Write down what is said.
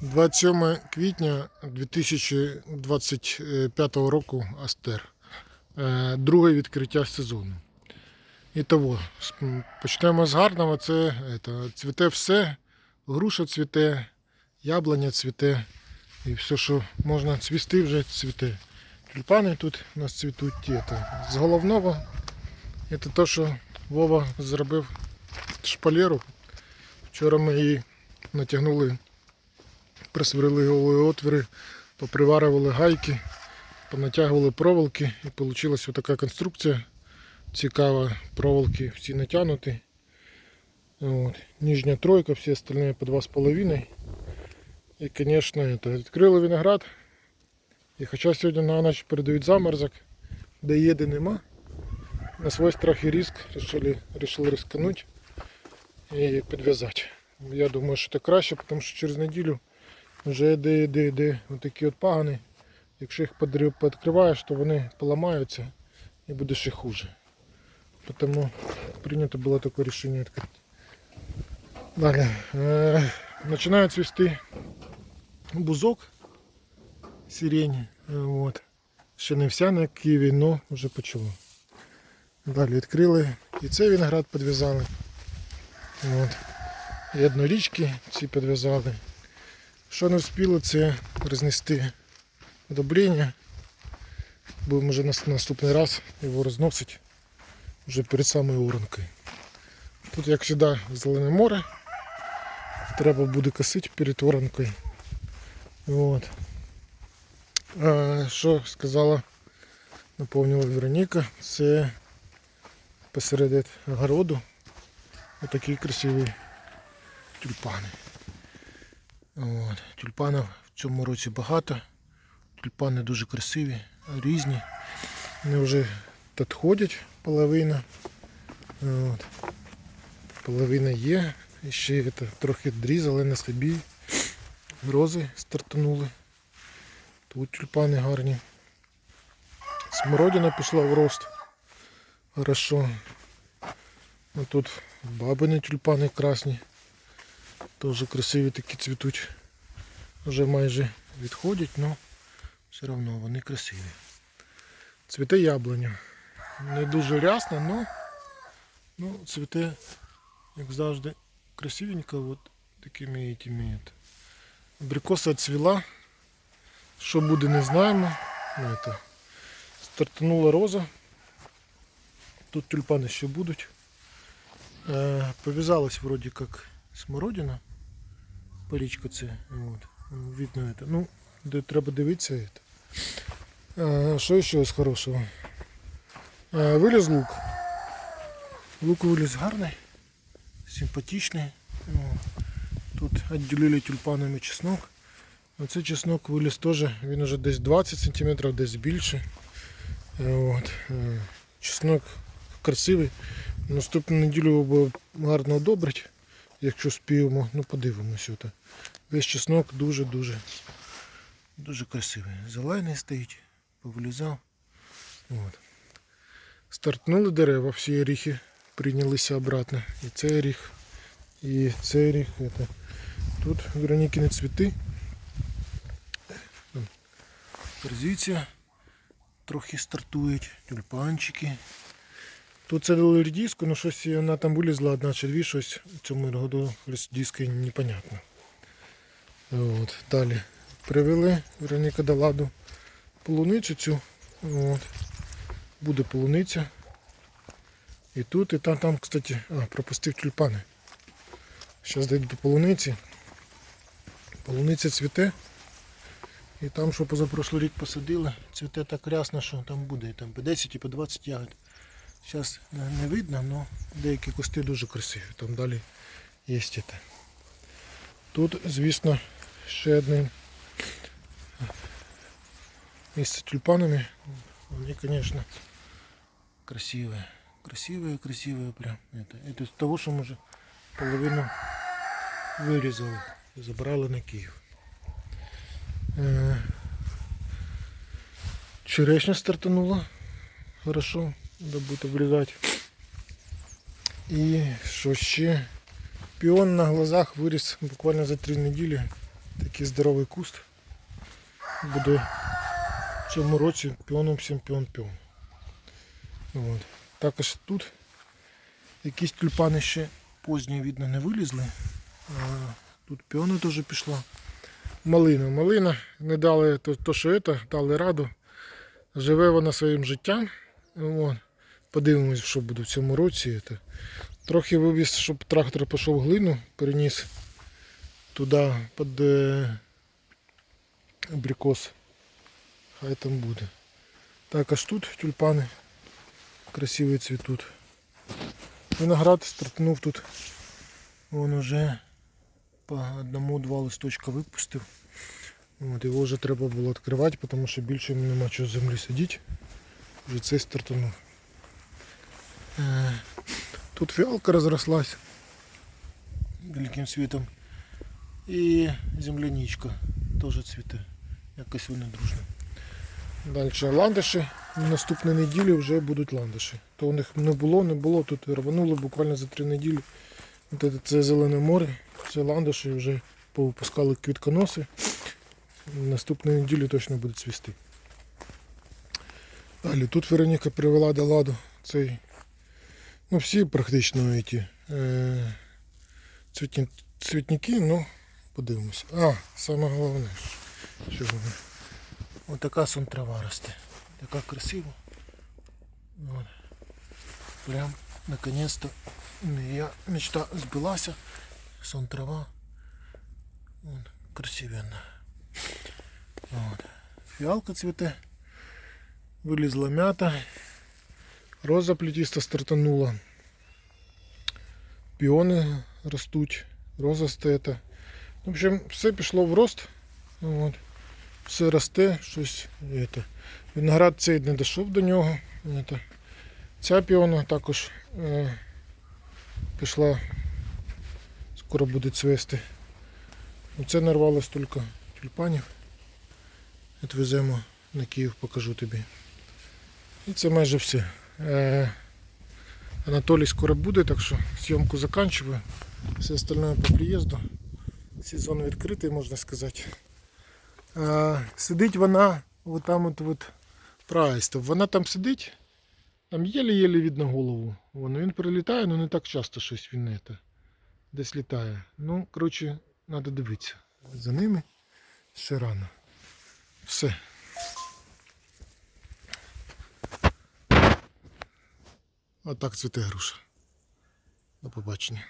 27 квітня 2025 року Астер. Е, Друге відкриття сезону. І того, почнемо з гарного. Це это, цвіте все, груша цвіте, яблуня цвіте. І все, що можна цвісти, вже цвіте. Тюльпани тут у нас цвітуть. Это, з головного це те, що Вова зробив шпалеру. Вчора ми її натягнули присверлили отвіри, поприварювали гайки, понатягували проволоки і вийшла така конструкція цікава. Проволоки всі натягнуті. От. Нижня тройка, всі остальные по 2,5. І, звісно, відкрили виноград. І хоча сьогодні на ніч передають заморозок, де їди нема. На свій страх і риск решили, решили рискануть і підв'язати. Я думаю, що це краще, тому що через неділю вже йде, йде, йде отакі от пагани. Якщо їх пооткриваєш, то вони поламаються і буде ще хуже. Тому прийнято було таке рішення відкрити. Далі. Е, починає цвісти бузок сирені. Е, От. Ще не вся на Києві, але вже почало. Далі відкрили і цей виноград підв'язали. І однорічки ці підв'язали. Що не встигли, це рознести удобрення. Будемо вже на наступний раз його розносити вже перед самою уранкою. Тут, як завжди, зелене море. Треба буде косити перед уранкою. От. А, що сказала, наповнила Вероніка, це посеред огороду отакі красиві тюльпани. Тюльпанів в цьому році багато. Тюльпани дуже красиві, різні. Вони вже підходять половина. От. Половина є. І ще це, трохи дрізали на собі. Рози стартанули. Тут тюльпани гарні. Смородина пішла в рост. Хорошо. А тут бабини тюльпани красні. Теж красиві такі цвітуть. Вже майже відходять, але все одно вони красиві. Цвіте яблуня. Не дуже рясно, але ну, цвіте, як завжди, красивенько, от такими этими. Абрикоса цвіла. Що буде, не знаємо. Ну, это. Стартанула роза. Тут тюльпани ще будуть. Е, повязалась вроде как смородина. Парічка це. Вот. Видно это. Ну, де треба дивитися. Що ще з хорошого? Виліз лук. Лук виліз гарний, симпатичний. Тут відділили тюльпанами чеснок. Оцей чеснок виліз теж, він уже десь 20 см, десь більше. Е, От. е, Чеснок красивий. Наступну неділю його гарно одобрити, якщо спіємо. Ну подивимося. Ото. Весь чеснок дуже-дуже дуже красивий. Зелений стоїть, повилізав. От. Стартнули дерева, всі оріхи прийнялися обратно. І цей оріх, і цей оріх. Это. Тут Веронікіни цвіти. Там Форзиція трохи стартують, тюльпанчики. Тут це дали редиску, але щось вона там вилізла одна чи дві, щось в цьому году редиски непонятно. От, далі. Привели Вероніка до ладу полуницю цю. От. Буде полуниця. І тут, і там, там, кстати, а, пропустив тюльпани. Зараз дійду до полуниці. Полуниця цвіте. І там, що позапрошлий рік посадили, цвіте так рясно, що там буде і там по 10 і по 20 ягод. Зараз не видно, але деякі кусти дуже красиві. Там далі є це. Тут, звісно, ще одне місце з тюльпанами. Вони, звісно, красиві. Красивые, красивые прям. Это, это з того, що ми вже половину вирізали. Забрали на Київ. Е, Черешня стартанула. Хорошо, треба буде обрізати. І що ще? Піон на глазах виріс буквально за три неділі. Такий здоровий куст. Буде в цьому році піоном всім піон піон. От. Також тут якісь тюльпани ще позні, видно, не вилізли. А тут піони теж пішла. Малина. Малина не дали то, то що це, дали раду. Живе вона своїм життям. От. Подивимось, що буде в цьому році. Трохи вивіз, щоб трактор пішов глину, переніс туди під е, абрикос. Хай там буде. Так, аж тут тюльпани красиві цвітуть. Виноград стартнув тут. Вон уже по одному-два листочка випустив. От, його вже треба було відкривати, тому що більше нема чого з землі сидіти. Вже цей стартанув. Тут фіалка розрослась великим світом. І земляничка теж цвіте. Якось вони дружно. Далі ландиші. На наступній неділі вже будуть ландиші. То у них не було, не було, тут рванули буквально за три неділі. Це зелене море, це ландиші вже повипускали квітконоси. Наступної неділі точно буде цвісти. Далі тут Вероніка привела до ладу цей. Ну, всі практично ті, е, цвітні, цвітники, ну, подивимося. А, саме головне. Що вони. Ось така сон трава росте. Така красива. От. Прям наконец-то моя мечта збилася. Сон трава. От, красивенна. Фіалка цвіте. Вилізла м'ята. Роза плетіста стартанула. Піони ростуть. Роза стета. В общем, все пішло в рост. От. Все росте, щось. Это. Виноград цей не дійшов до нього. Это. Ця піона також е, пішла. Скоро буде цвести. Оце нарвалось тільки тюльпанів. Відвеземо на Київ, покажу тобі. І це майже все. Е, Анатолій скоро буде, так що зйомку закінчую. Все остальное по приїзду. Сезон відкритий, можна сказати. Е, сидить вона от там от, от праїстов. Вона там сидить, там єле-єле видно голову. Вон, він прилітає, але не так часто щось він не те, десь літає. Ну, коротше, треба дивитися. За ними ще рано. Все. Отак цвіте груша. До побачення.